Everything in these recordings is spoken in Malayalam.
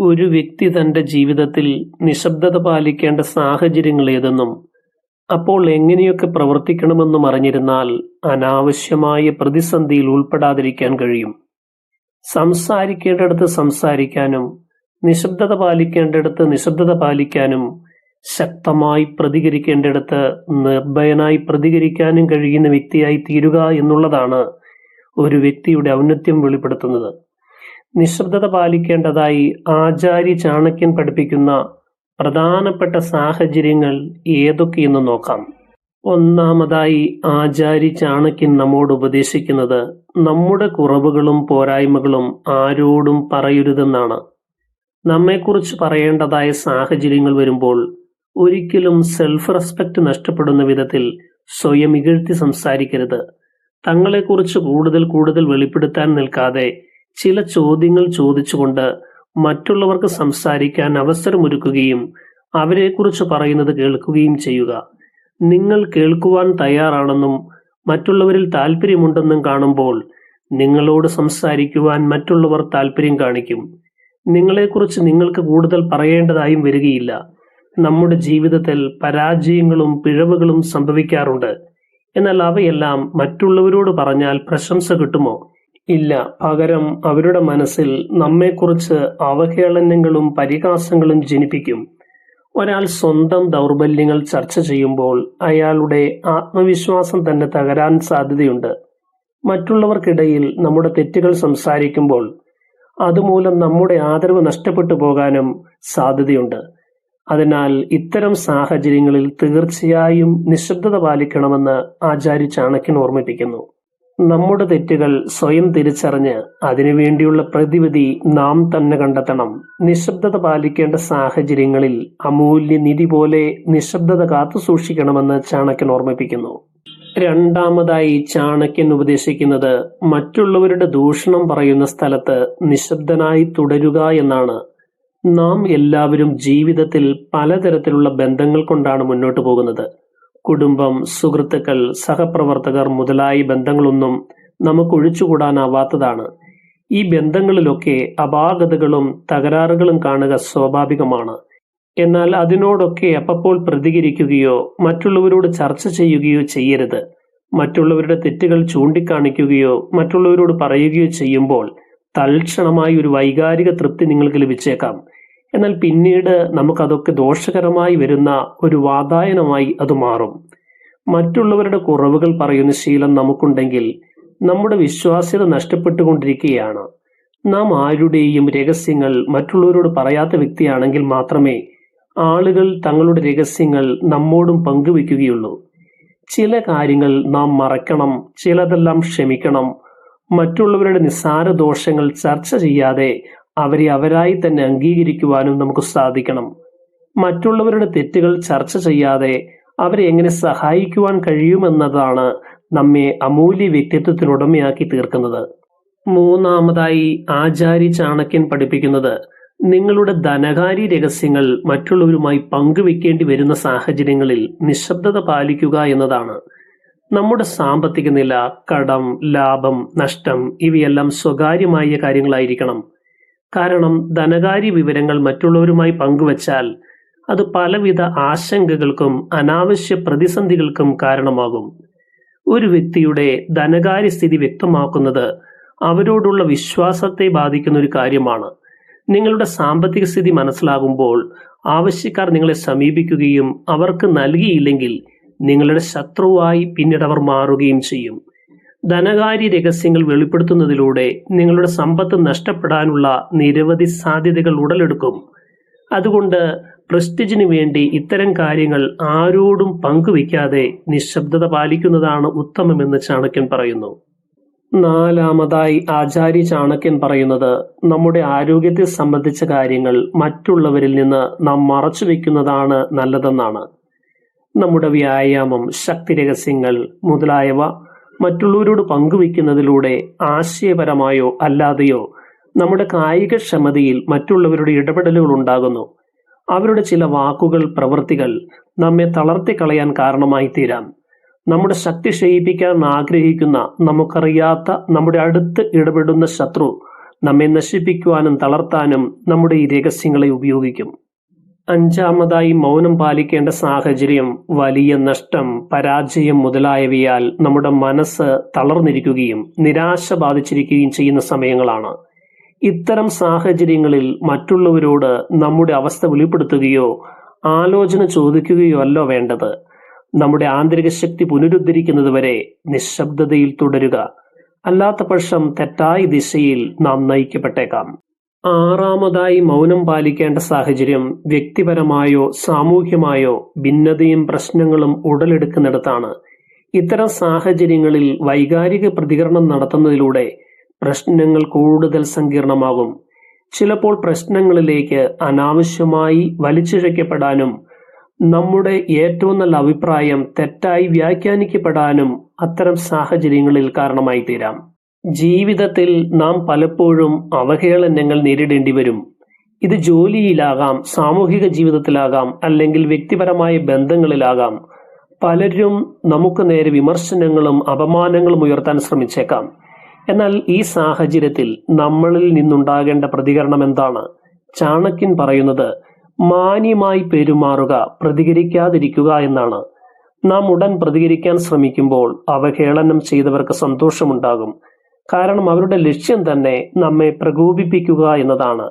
ഒരു വ്യക്തി തന്റെ ജീവിതത്തിൽ നിശബ്ദത പാലിക്കേണ്ട സാഹചര്യങ്ങൾ ഏതെന്നും അപ്പോൾ എങ്ങനെയൊക്കെ പ്രവർത്തിക്കണമെന്നും അറിഞ്ഞിരുന്നാൽ അനാവശ്യമായ പ്രതിസന്ധിയിൽ ഉൾപ്പെടാതിരിക്കാൻ കഴിയും. സംസാരിക്കേണ്ടടുത്ത് സംസാരിക്കാനും നിശബ്ദത പാലിക്കേണ്ടടുത്ത് നിശബ്ദത പാലിക്കാനും ശക്തമായി പ്രതികരിക്കേണ്ടടുത്ത് നിർഭയനായി പ്രതികരിക്കാനും കഴിയുന്ന വ്യക്തിയായി തീരുക എന്നുള്ളതാണ് ഒരു വ്യക്തിയുടെ ഔന്നത്യം വെളിപ്പെടുത്തുന്നത്. നിശബ്ദത പാലിക്കേണ്ടതായി ആചാര്യ ചാണക്യൻ പഠിപ്പിക്കുന്ന പ്രധാനപ്പെട്ട സാഹചര്യങ്ങൾ ഏതൊക്കെയെന്ന് നോക്കാം. ഒന്നാമതായി ആചാര്യ ചാണക്യൻ നമ്മോട് ഉപദേശിക്കുന്നത് നമ്മുടെ കുറവുകളും പോരായ്മകളും ആരോടും പറയരുതെന്നാണ്. നമ്മെക്കുറിച്ച് പറയേണ്ടതായ സാഹചര്യങ്ങൾ വരുമ്പോൾ ഒരിക്കലും സെൽഫ് റെസ്പെക്റ്റ് നഷ്ടപ്പെടുന്ന വിധത്തിൽ സ്വയം ഇകഴ്ത്തി സംസാരിക്കരുത്. തങ്ങളെക്കുറിച്ച് കൂടുതൽ കൂടുതൽ വെളിപ്പെടുത്താൻ നിൽക്കാതെ ചില ചോദ്യങ്ങൾ ചോദിച്ചുകൊണ്ട് മറ്റുള്ളവർക്ക് സംസാരിക്കാൻ അവസരമൊരുക്കുകയും അവരെക്കുറിച്ച് പറയുന്നത് കേൾക്കുകയും ചെയ്യുക. നിങ്ങൾ കേൾക്കുവാൻ തയ്യാറാണെന്നും മറ്റുള്ളവരിൽ താല്പര്യമുണ്ടെന്നും കാണുമ്പോൾ നിങ്ങളോട് സംസാരിക്കുവാൻ മറ്റുള്ളവർ താല്പര്യം കാണിക്കും. നിങ്ങളെക്കുറിച്ച് നിങ്ങൾക്ക് കൂടുതൽ പറയേണ്ടതായും വരികയില്ല. നമ്മുടെ ജീവിതത്തിൽ പരാജയങ്ങളും പിഴവുകളും സംഭവിക്കാറുണ്ട്. എന്നാൽ അവയെല്ലാം മറ്റുള്ളവരോട് പറഞ്ഞാൽ പ്രശംസ കിട്ടുമോ? ഇല്ല. പകരം അവരുടെ മനസ്സിൽ നമ്മെക്കുറിച്ച് അവഹേളനങ്ങളും പരിഹാസങ്ങളും ജനിപ്പിക്കും. ഒരാൾ സ്വന്തം ദൗർബല്യങ്ങൾ ചർച്ച ചെയ്യുമ്പോൾ അയാളുടെ ആത്മവിശ്വാസം തന്നെ തകരാൻ സാധ്യതയുണ്ട്. മറ്റുള്ളവർക്കിടയിൽ നമ്മുടെ തെറ്റുകൾ സംസാരിക്കുമ്പോൾ അതുമൂലം നമ്മുടെ ആദരവ് നഷ്ടപ്പെട്ടു പോകാനും സാധ്യതയുണ്ട്. അതിനാൽ ഇത്തരം സാഹചര്യങ്ങളിൽ തീർച്ചയായും നിശബ്ദത പാലിക്കണമെന്ന് ആചാര്യ ചാണക്യൻ ഓർമ്മിപ്പിക്കുന്നു. നമ്മുടെ തെറ്റുകൾ സ്വയം തിരിച്ചറിഞ്ഞ് അതിനുവേണ്ടിയുള്ള പ്രതിവിധി നാം തന്നെ കണ്ടെത്തണം. നിശബ്ദത പാലിക്കേണ്ട സാഹചര്യങ്ങളിൽ അമൂല്യ നിധി പോലെ നിശബ്ദത കാത്തു സൂക്ഷിക്കണമെന്ന് ചാണക്യൻ ഓർമ്മിപ്പിക്കുന്നു. രണ്ടാമതായി ചാണക്യൻ ഉപദേശിക്കുന്നത് മറ്റുള്ളവരുടെ ദൂഷണം പറയുന്ന സ്ഥലത്ത് നിശബ്ദനായി തുടരുക എന്നാണ്. നാം എല്ലാവരും ജീവിതത്തിൽ പലതരത്തിലുള്ള ബന്ധങ്ങൾ കൊണ്ടാണ് മുന്നോട്ട് പോകുന്നത്. കുടുംബം സുഹൃത്തുക്കൾ സഹപ്രവർത്തകർ മുതലായ ബന്ധങ്ങളൊന്നും നമുക്ക് ഒഴിച്ചുകൂടാനാവാത്തതാണ്. ഈ ബന്ധങ്ങളിലൊക്കെ അപാകതകളും തകരാറുകളും കാണുക സ്വാഭാവികമാണ്. എന്നാൽ അതിനോടൊക്കെ അപ്പപ്പോൾ പ്രതികരിക്കുകയോ മറ്റുള്ളവരോട് ചർച്ച ചെയ്യുകയോ ചെയ്യരുത്. മറ്റുള്ളവരുടെ തെറ്റുകൾ ചൂണ്ടിക്കാണിക്കുകയോ മറ്റുള്ളവരോട് പറയുകയോ ചെയ്യുമ്പോൾ തൽക്ഷണമായി ഒരു വൈകാരിക തൃപ്തി നിങ്ങൾക്ക് ലഭിച്ചേക്കാം. എന്നാൽ പിന്നീട് നമുക്കതൊക്കെ ദോഷകരമായി വരുന്ന ഒരു വാതായനമായി അത് മാറും. മറ്റുള്ളവരുടെ കുറവുകൾ പറയുന്ന ശീലം നമുക്കുണ്ടെങ്കിൽ നമ്മുടെ വിശ്വാസ്യത നഷ്ടപ്പെട്ടുകൊണ്ടിരിക്കുകയാണ്. നാം ആരുടെയും രഹസ്യങ്ങൾ മറ്റുള്ളവരോട് പറയാത്ത വ്യക്തിയാണെങ്കിൽ മാത്രമേ ആളുകൾ തങ്ങളുടെ രഹസ്യങ്ങൾ നമ്മോടും പങ്കുവെക്കുകയുള്ളൂ. ചില കാര്യങ്ങൾ നാം മറക്കണം ചിലതെല്ലാം ക്ഷമിക്കണം മറ്റുള്ളവരുടെ നിസ്സാര ദോഷങ്ങൾ ചർച്ച ചെയ്യാതെ അവരെ അവരായി തന്നെ അംഗീകരിക്കുവാനും നമുക്ക് സാധിക്കണം. മറ്റുള്ളവരുടെ തെറ്റുകൾ ചർച്ച ചെയ്യാതെ അവരെ എങ്ങനെ സഹായിക്കുവാൻ കഴിയുമെന്നതാണ് നമ്മെ അമൂല്യ വ്യക്തിത്വത്തിനുടമയാക്കി തീർക്കുന്നത്. മൂന്നാമതായി ആചാര്യ ചാണക്യൻ പഠിപ്പിക്കുന്നത് നിങ്ങളുടെ ധനകാരി രഹസ്യങ്ങൾ മറ്റുള്ളവരുമായി പങ്കുവെക്കേണ്ടി വരുന്ന സാഹചര്യങ്ങളിൽ നിശബ്ദത പാലിക്കുക എന്നതാണ്. നമ്മുടെ സാമ്പത്തിക നില കടം ലാഭം നഷ്ടം ഇവയെല്ലാം സ്വകാര്യമായ കാര്യങ്ങളായിരിക്കണം. കാരണം ധനകാര്യ വിവരങ്ങൾ മറ്റുള്ളവരുമായി പങ്കുവച്ചാൽ അത് പലവിധ ആശങ്കകൾക്കും അനാവശ്യ പ്രതിസന്ധികൾക്കും കാരണമാകും. ഒരു വ്യക്തിയുടെ ധനകാര്യ സ്ഥിതി വ്യക്തമാക്കുന്നത് അവരോടുള്ള വിശ്വാസത്തെ ബാധിക്കുന്ന ഒരു കാര്യമാണ്. നിങ്ങളുടെ സാമ്പത്തിക സ്ഥിതി മനസ്സിലാകുമ്പോൾ ആവശ്യക്കാർ നിങ്ങളെ സമീപിക്കുകയും അവർക്ക് നൽകിയില്ലെങ്കിൽ നിങ്ങളുടെ ശത്രുവായി പിന്നീട് അവർ മാറുകയും ചെയ്യും. ധനകാര്യ രഹസ്യങ്ങൾ വെളിപ്പെടുത്തുന്നതിലൂടെ നിങ്ങളുടെ സമ്പത്ത് നഷ്ടപ്പെടാനുള്ള നിരവധി സാധ്യതകൾ ഉടലെടുക്കും. അതുകൊണ്ട് പ്രസ്റ്റിജിന് വേണ്ടി ഇത്തരം കാര്യങ്ങൾ ആരോടും പങ്കുവയ്ക്കാതെ നിശബ്ദത പാലിക്കുന്നതാണ് ഉത്തമമെന്ന് ചാണക്യൻ പറയുന്നു. നാലാമതായി ആചാര്യ ചാണക്യൻ പറയുന്നത് നമ്മുടെ ആരോഗ്യത്തെ സംബന്ധിച്ച കാര്യങ്ങൾ മറ്റുള്ളവരിൽ നിന്ന് നാം മറച്ചു വയ്ക്കുന്നതാണ് നല്ലതെന്നാണ്. നമ്മുടെ വ്യായാമം ശക്തി രഹസ്യങ്ങൾ മുതലായവ മറ്റുള്ളവരോട് പങ്കുവെക്കുന്നതിലൂടെ ആശയപരമായോ അല്ലാതെയോ നമ്മുടെ കായികക്ഷമതയിൽ മറ്റുള്ളവരുടെ ഇടപെടലുകൾ ഉണ്ടാകുന്നു. അവരുടെ ചില വാക്കുകൾ പ്രവൃത്തികൾ നമ്മെ തളർത്തിക്കളയാൻ കാരണമായി തീരാം നമ്മുടെ ശക്തി ക്ഷയിപ്പിക്കാൻ ആഗ്രഹിക്കുന്ന നമുക്കറിയാത്ത നമ്മുടെ അടുത്ത് ഇടപെടുന്ന ശത്രു നമ്മെ നശിപ്പിക്കുവാനും തളർത്താനും നമ്മുടെ ഈ രഹസ്യങ്ങളെ ഉപയോഗിക്കും. അഞ്ചാമതായി മൗനം പാലിക്കേണ്ട സാഹചര്യം വലിയ നഷ്ടം പരാജയം മുതലായവയാൽ നമ്മുടെ മനസ്സ് തളർന്നിരിക്കുകയും നിരാശ ബാധിച്ചിരിക്കുകയും ചെയ്യുന്ന സമയങ്ങളാണ്. ഇത്തരം സാഹചര്യങ്ങളിൽ മറ്റുള്ളവരോട് നമ്മുടെ അവസ്ഥ വെളിപ്പെടുത്തുകയോ ആലോചന ചോദിക്കുകയോ അല്ല വേണ്ടത്. നമ്മുടെ ആന്തരിക ശക്തി പുനരുദ്ധരിക്കുന്നതുവരെ നിശബ്ദതയിൽ തുടരുക. അല്ലാത്ത പക്ഷം തെറ്റായ ദിശയിൽ നാം നയിക്കപ്പെട്ടേക്കാം. ആറാമതായി മൗനം പാലിക്കേണ്ട സാഹചര്യം വ്യക്തിപരമായോ സാമൂഹ്യമായോ ഭിന്നതയും പ്രശ്നങ്ങളും ഉടലെടുക്കുന്നിടത്താണ്. ഇത്തരം സാഹചര്യങ്ങളിൽ വൈകാരിക പ്രതികരണം നടത്തുന്നതിലൂടെ പ്രശ്നങ്ങൾ കൂടുതൽ സങ്കീർണമാകും. ചിലപ്പോൾ പ്രശ്നങ്ങളിലേക്ക് അനാവശ്യമായി വലിച്ചിഴയ്ക്കപ്പെടാനും നമ്മുടെ ഏറ്റവും നല്ല അഭിപ്രായം തെറ്റായി വ്യാഖ്യാനിക്കപ്പെടാനും അത്തരം സാഹചര്യങ്ങളിൽ കാരണമായി തീരാം ജീവിതത്തിൽ നാം പലപ്പോഴും അവഹേളനങ്ങൾ നേരിടേണ്ടി വരും. ഇത് ജോലിയിലാകാം സാമൂഹിക ജീവിതത്തിലാകാം അല്ലെങ്കിൽ വ്യക്തിപരമായ ബന്ധങ്ങളിലാകാം. പലരും നമുക്ക് നേരെ വിമർശനങ്ങളും അപമാനങ്ങളും ഉയർത്താൻ ശ്രമിച്ചേക്കാം. എന്നാൽ ഈ സാഹചര്യത്തിൽ നമ്മളിൽ നിന്നുണ്ടാകേണ്ട പ്രതികരണം എന്താണ്? ചാണക്യൻ പറയുന്നത് മാന്യമായി പെരുമാറുക പ്രതികരിക്കാതിരിക്കുക എന്നാണ്. നാം ഉടൻ പ്രതികരിക്കാൻ ശ്രമിക്കുമ്പോൾ അവഹേളനം ചെയ്തവർക്ക് സന്തോഷമുണ്ടാകും. കാരണം അവരുടെ ലക്ഷ്യം തന്നെ നമ്മെ പ്രകോപിപ്പിക്കുക എന്നതാണ്.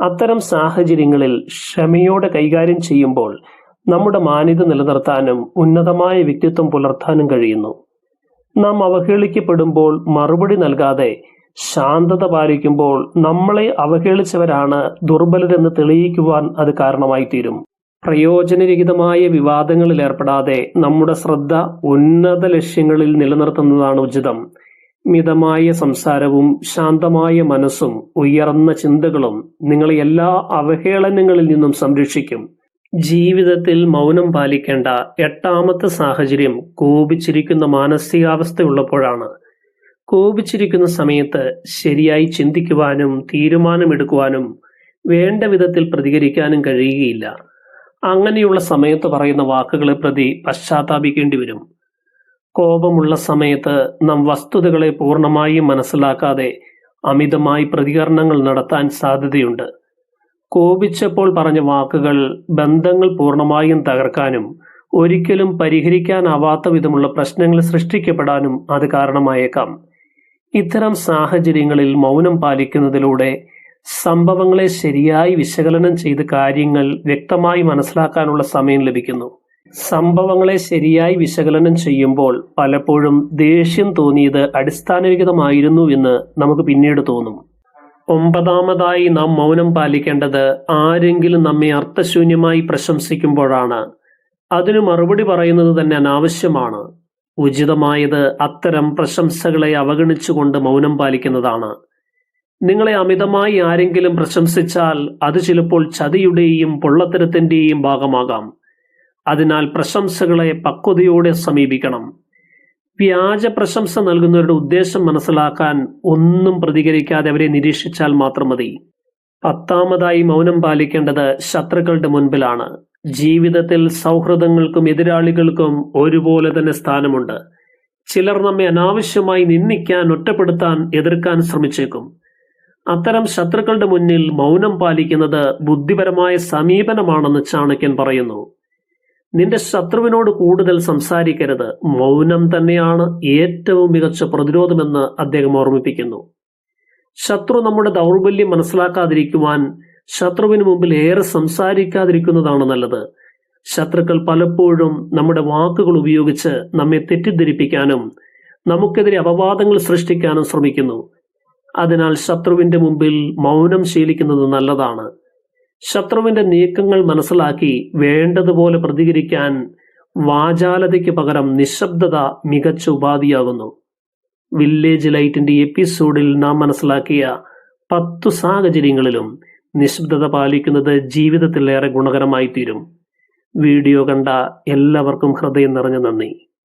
അത്തരം സാഹചര്യങ്ങളിൽ ക്ഷമയോടെ കൈകാര്യം ചെയ്യുമ്പോൾ നമ്മുടെ മാന്യത നിലനിർത്താനും ഉന്നതമായ വ്യക്തിത്വം പുലർത്താനും കഴിയുന്നു. നാം അവഹേളിക്കപ്പെടുമ്പോൾ മറുപടി നൽകാതെ ശാന്തത പാലിക്കുമ്പോൾ നമ്മളെ അവഹേളിച്ചവരാണ് ദുർബലരെന്ന് തെളിയിക്കുവാൻ അത് കാരണമായി തീരും പ്രയോജനരഹിതമായ വിവാദങ്ങളിൽ ഏർപ്പെടാതെ നമ്മുടെ ശ്രദ്ധ ഉന്നത ലക്ഷ്യങ്ങളിൽ നിലനിർത്തുന്നതാണ് ഉചിതം. മിതമായ സംസാരവും ശാന്തമായ മനസ്സും ഉയർന്ന ചിന്തകളും നിങ്ങളെ എല്ലാ അവഹേളനങ്ങളിൽ നിന്നും സംരക്ഷിക്കും. ജീവിതത്തിൽ മൗനം പാലിക്കേണ്ട എട്ടാമത്തെ സാഹചര്യം കോപിച്ചിരിക്കുന്ന മാനസികാവസ്ഥയുള്ളപ്പോഴാണ്. കോപിച്ചിരിക്കുന്ന സമയത്ത് ശരിയായി ചിന്തിക്കുവാനും തീരുമാനമെടുക്കുവാനും വേണ്ട വിധത്തിൽ പ്രതികരിക്കാനും കഴിയുകയില്ല. അങ്ങനെയുള്ള സമയത്ത് പറയുന്ന വാക്കുകളെ പ്രതി പശ്ചാത്താപിക്കേണ്ടി വരും. കോപമുള്ള സമയത്ത് നാം വസ്തുതകളെ പൂർണമായും മനസ്സിലാക്കാതെ അമിതമായി പ്രതികരണങ്ങൾ നടത്താൻ സാധ്യതയുണ്ട്. കോപിച്ചപ്പോൾ പറഞ്ഞ വാക്കുകൾ ബന്ധങ്ങൾ പൂർണമായും തകർക്കാനും ഒരിക്കലും പരിഹരിക്കാനാവാത്ത വിധമുള്ള പ്രശ്നങ്ങൾ സൃഷ്ടിക്കപ്പെടാനും അത് കാരണമായേക്കാം. ഇത്തരം സാഹചര്യങ്ങളിൽ മൗനം പാലിക്കുന്നതിലൂടെ സംഭവങ്ങളെ ശരിയായി വിശകലനം ചെയ്ത് കാര്യങ്ങൾ വ്യക്തമായി മനസ്സിലാക്കാനുള്ള സമയം ലഭിക്കുന്നു. സംഭവങ്ങളെ ശരിയായി വിശകലനം ചെയ്യുമ്പോൾ പലപ്പോഴും ദേഷ്യം തോന്നിയത് അടിസ്ഥാനരഹിതമായിരുന്നു എന്ന് നമുക്ക് പിന്നീട് തോന്നും. ഒമ്പതാമതായി നാം മൗനം പാലിക്കേണ്ടത് ആരെങ്കിലും നമ്മെ അർത്ഥശൂന്യമായി പ്രശംസിക്കുമ്പോഴാണ്. അതിനു മറുപടി പറയുന്നത് തന്നെ അനാവശ്യമാണ്. ഉചിതമായത് അത്തരം പ്രശംസകളെ അവഗണിച്ചുകൊണ്ട് മൗനം പാലിക്കുന്നതാണ്. നിങ്ങളെ അമിതമായി ആരെങ്കിലും പ്രശംസിച്ചാൽ അത് ചിലപ്പോൾ ചതിയുടെയും പൊള്ളത്തരത്തിന്റെയും ഭാഗമാകാം. അതിനാൽ പ്രശംസകളെ പക്വതയോടെ സമീപിക്കണം. വ്യാജ പ്രശംസ നൽകുന്നവരുടെ ഉദ്ദേശം മനസ്സിലാക്കാൻ ഒന്നും പ്രതികരിക്കാതെ അവരെ നിരീക്ഷിച്ചാൽ മാത്രം മതി. പത്താമതായി മൗനം പാലിക്കേണ്ടത് ശത്രുക്കളുടെ മുൻപിലാണ്. ജീവിതത്തിൽ സൗഹൃദങ്ങൾക്കും എതിരാളികൾക്കും ഒരുപോലെ തന്നെ സ്ഥാനമുണ്ട്. ചിലർ നമ്മെ അനാവശ്യമായി നിന്ദിക്കാൻ ഒറ്റപ്പെടുത്താൻ എതിർക്കാൻ ശ്രമിച്ചേക്കും. അത്തരം ശത്രുക്കളുടെ മുന്നിൽ മൗനം പാലിക്കുന്നത് ബുദ്ധിപരമായ സമീപനമാണെന്ന് ചാണക്യൻ പറയുന്നു. നിന്റെ ശത്രുവിനോട് കൂടുതൽ സംസാരിക്കരുത്. മൗനം തന്നെയാണ് ഏറ്റവും മികച്ച പ്രതിരോധമെന്ന് അദ്ദേഹം ഓർമ്മിപ്പിക്കുന്നു. ശത്രു നമ്മുടെ ദൗർബല്യം മനസ്സിലാക്കാതിരിക്കുവാൻ ശത്രുവിന് മുമ്പിൽ ഏറെ സംസാരിക്കാതിരിക്കുന്നതാണ് നല്ലത്. ശത്രുക്കൾ പലപ്പോഴും നമ്മുടെ വാക്കുകൾ ഉപയോഗിച്ച് നമ്മെ തെറ്റിദ്ധരിപ്പിക്കാനും നമുക്കെതിരെ അപവാദങ്ങൾ സൃഷ്ടിക്കാനും ശ്രമിക്കുന്നു. അതിനാൽ ശത്രുവിന്റെ മുമ്പിൽ മൗനം ശീലിക്കുന്നത് നല്ലതാണ്. ശത്രുവിന്റെ നീക്കങ്ങൾ മനസ്സിലാക്കി വേണ്ടതുപോലെ പ്രതികരിക്കാൻ വാചാലതയ്ക്ക് പകരം നിശബ്ദത മികച്ച ഉപാധിയാകുന്നു. വില്ലേജ് ലൈറ്റിന്റെ എപ്പിസോഡിൽ നാം മനസ്സിലാക്കിയ പത്തു സാഹചര്യങ്ങളിലും നിശബ്ദത പാലിക്കുന്നത് ജീവിതത്തിലേറെ ഗുണകരമായി തീരും വീഡിയോ കണ്ട എല്ലാവർക്കും ഹൃദയം നിറഞ്ഞ നന്ദി.